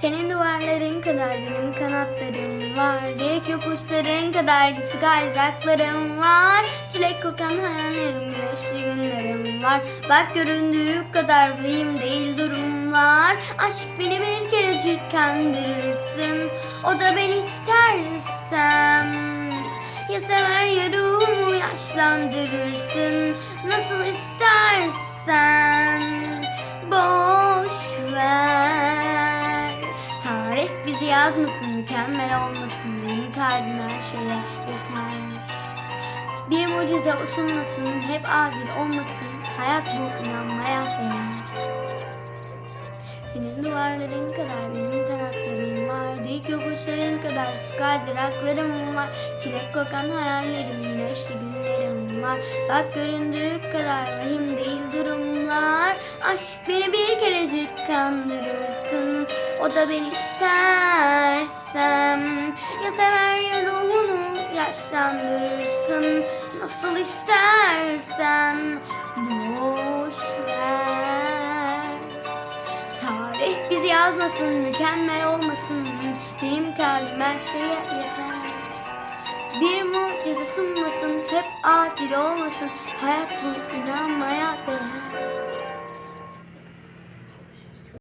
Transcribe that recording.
Senin duvarların kadar benim kanatlarım var. Geyik yokuşların kadar güçlü kaydıraklarım var. Çilek kokan hayallerim, güneşli günlerim var. Bak göründüğü kadar vahim değil durumlar. Aşk beni bir kerecik kandırırsın O da ben istersem. Ya sever ya ruhumu yaşlandırırsın. Nasıl yazmasın Mükemmel olmasın Benim kalbim her şeye yeter Bir mucize usulmasın Hep adil olmasın Hayat bu inanmaya değer senin duvarların kadar benim kanatlarım var Dik yokuşların kadar su kaydıraklarım var. Çilek kokan hayallerim, güneşli günlerim var. Bak göründüğü kadar vahim değil durumlar. Aşk beni bir kerecik kandırırsın O da ben istersem Ya sever ya ruhunu yaşlandırırsın Nasıl istersen boş ver Tarih bizi yazmasın, mükemmel olmasın. Benim kalbim her şeye yeter. Bir mucize sunmasın, hep adil olmasın. Hayat bu inanmaya değer.